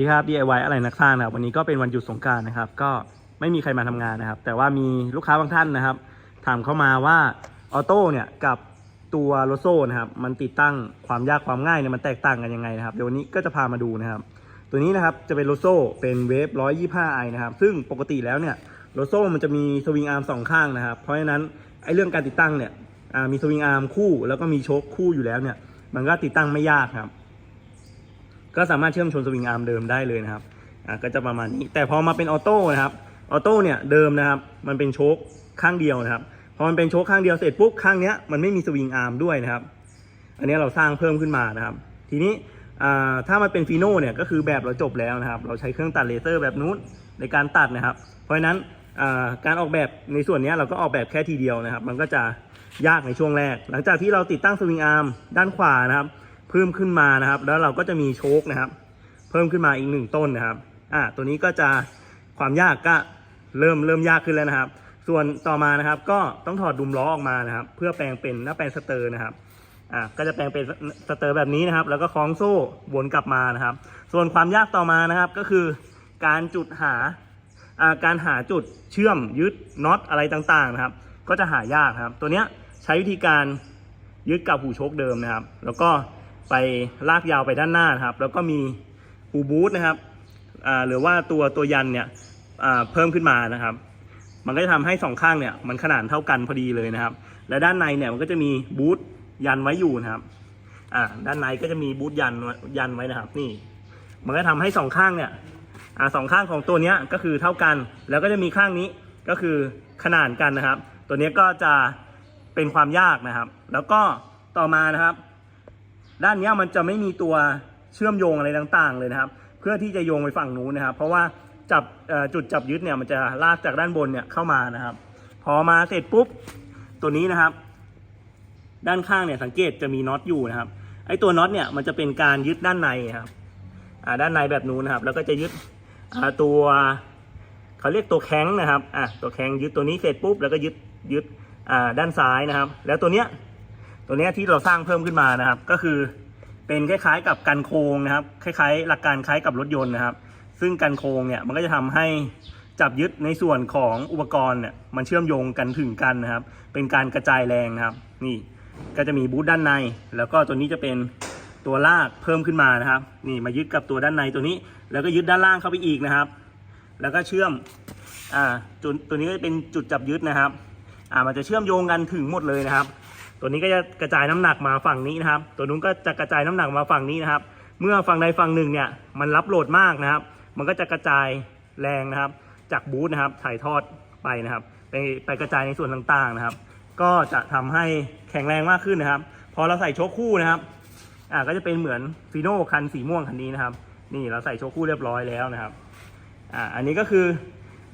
สวัสดีครับ DIY อะไรนักสร้างนะครับวันนี้ก็เป็นวันหยุดสงการนะครับ ก็ไม่มีใครมาทำงานนะครับ แต่ว่ามีลูกค้าบางท่านนะครับ ถามเข้ามาว่าออโต้เนี่ยกับตัวโลโซนะครับ มันติดตั้งความยากความง่ายเนี่ยมันแตกต่างกันยังไงนะครับเดี๋ยววันนี้ก็จะพามาดูนะครับ ตัวนี้นะครับจะเป็นโลโซเป็นเวฟ125ไอนะครับ ซึ่งปกติแล้วเนี่ยโลโซมันจะมีสวิงอาร์มสองข้างนะครับ เพราะฉะนั้นไอ้เรื่องการติดตั้งเนี่ยมีสวิงอาร์มคู่ แล้วก็มีโชคคู่อยู่แล้วเนี่ย มันก็ติดตั้งไม่ยากครับ ก็สามารถเชื่อมชนสวิงอาร์มเดิมได้เลยนะครับอะก็จะประมาณนี้ แต่พอมาเป็นออโต้นะครับออโต้เนี่ยเดิมนะครับ มันเป็นโชคข้างเดียวนะครับพอมันเป็นโชคข้างเดียวเสร็จปุ๊บข้างเนี้ยมันไม่มีสวิงอาร์มด้วยนะครับ อันนี้เราสร้างเพิ่มขึ้นมานะครับ ทีนี้อ่าถ้ามันเป็นฟีโน่เนี่ยก็คือแบบเราจบแล้วนะครับ เราใช้เครื่องตัดเลเซอร์แบบนู้นในการตัดนะครับ เพราะฉะนั้นอ่าการออกแบบในส่วนนี้เราก็ออกแบบแค่ทีเดียวนะครับ มันก็จะยากในช่วงแรก หลังจากที่เราติดตั้งสวิงอาร์มด้านขวานะครับ เพิ่มขึ้นมานะครับ แล้วเราก็จะมีโชคนะครับ เพิ่มขึ้นมาอีกหนึ่งต้นนะครับอ่าตัวนี้ก็จะความยากก็เริ่มเริ่มยากขึ้นแล้วนะครับ ส่วนต่อมานะครับ ก็ต้องถอดดุมล้อออกมานะครับ เพื่อแปลงเป็นหน้าแปลงสเตอร์นะครับอ่าก็จะแปลงเป็นสเตอร์แบบนี้นะครับ แล้วก็คล้องโซ่วนกลับมานะครับ ส่วนความยากต่อมานะครับก็คือการจุดหาอ่าการหาจุดเชื่อมยึดน็อตอะไรต่างๆนะครับ ก็จะหายากครับ ตัวเนี้ยใช้วิธีการยึดกับหูโชคเดิมนะครับ แล้วก็ ไปลากยาวไปด้านหน้านครับ แล้วก็มีหูบูทนะครับหรือว่าตัวตัวยันเนี่ยเพิ่มขึ้นมานะครับ มันก็จะทำให้สองข้างเนี่ยมันขนาดเท่ากันพอดีเลยนะครับ และด้านในเนี่ยมันก็จะมีบูทยันไว้อยู่นะครับอ่าด้านในก็จะมีบูทยันยันไว้นะครับ นี่ มันก็ทำให้สองข้างเนี่ยอ่าสองข้างของตัวเนี้ยก็คือเท่ากัน แล้วก็จะมีข้างนี้ก็คือขนานกันนะครับ ตัวนี้ก็จะเป็นความยากนะครับ แล้วก็ต่อมานะครับ ด้านนี้มันจะไม่มีตัวเชื่อมโยงอะไรต่างๆ เลยนะครับ เพื่อที่จะโยงไปฝั่งนู้นนะครับ เพราะว่าจับจุดจับยึดเนี่ยมันจะลากจากด้านบนเนี่ยเข้ามานะครับ พอมาเสร็จปุ๊บตัวนี้นะครับ ด้านข้างเนี่ยสังเกตจะมีน็อตอยู่นะครับไอ้ตัวน็อตเนี่ยมันจะเป็นการยึดด้านในครับด้านในแบบนู้นนะครับ แล้วก็จะยึดตัวเขาเรียกตัวแข้งนะครับอะตัวแข้งยึดตัวนี้เสร็จปุ๊บแล้วก็ยึดยึดอ่าด้านซ้ายนะครับ แล้วตัวเนี้ยตัวเนี้ยที่เราสร้างเพิ่มขึ้นมานะครับ ก็คือ เป็นคล้ายๆ กับกันโครงนะครับ คล้ายๆ หลักการคล้ายกับรถยนต์นะครับ ซึ่งกันโครงเนี่ยมันก็จะทำให้จับยึดในส่วนของอุปกรณ์เนี่ยมันเชื่อมโยงกันถึงกันนะครับ เป็นการกระจายแรงนะครับ นี่ก็จะมีบูทด้านใน แล้วก็ตัวนี้จะเป็นตัวลากเพิ่มขึ้นมานะครับ นี่มายึดกับตัวด้านในตัวนี้ แล้วก็ยึดด้านล่างเข้าไปอีกนะครับ แล้วก็เชื่อมอ่าจุดตัวนี้ก็จะเป็นจุดจับยึดนะครับอ่ามันจะเชื่อมโยงกันถึงหมดเลยนะครับ ตัวนี้ก็จะกระจายน้ำหนักมาฝั่งนี้นะครับ ตัวนู้นก็จะกระจายน้ำหนักมาฝั่งนี้นะครับ เมื่อฝั่งใดฝั่งหนึ่งเนี่ยมันรับโหลดมากนะครับ มันก็จะกระจายแรงนะครับ จากบูธนะครับถ่ายทอดไปนะครับ ไปไปกระจายในส่วนต่างๆนะครับ ก็จะทำให้แข็งแรงมากขึ้นนะครับ พอเราใส่โชคคู่นะครับอ่าก็จะเป็นเหมือนฟีโน่คันสีม่วงคันนี้นะครับ นี่เราใส่โชคคู่เรียบร้อยแล้วนะครับอ่าอันนี้ก็คือ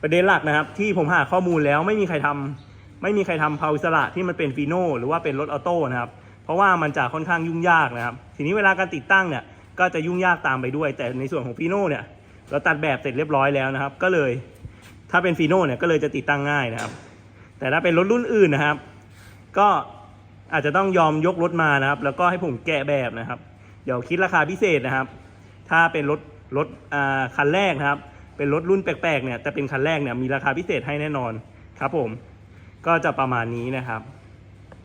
ประเด็นหลักนะครับ ที่ผมหาข้อมูลแล้วไม่มีใครทำ ไม่มีใครทำเพาอิสระที่มันเป็นฟีโน่หรือว่าเป็นรถออโต้นะครับ เพราะว่ามันจะค่อนข้างยุ่งยากนะครับ ทีนี้เวลาการติดตั้งเนี่ยก็จะยุ่งยากตามไปด้วย แต่ในส่วนของฟีโน่เนี่ยเราตัดแบบเสร็จเรียบร้อยแล้วนะครับ ก็เลย ถ้าเป็นฟีโน่เนี่ยก็เลยจะติดตั้งง่ายนะครับ แต่ถ้าเป็นรถรุ่นอื่นนะครับ ก็อาจจะต้องยอมยกรถมานะครับ แล้วก็ให้ผมแกะแบบนะครับ เดี๋ยวคิดราคาพิเศษนะครับ ถ้าเป็นรถรถอ่าคันแรกนะครับ เป็นรถรุ่นแปลกๆเนี่ยแต่เป็นคันแรกเนี่ยมีราคาพิเศษให้แน่นอนครับผม ก็จะประมาณนี้นะครับ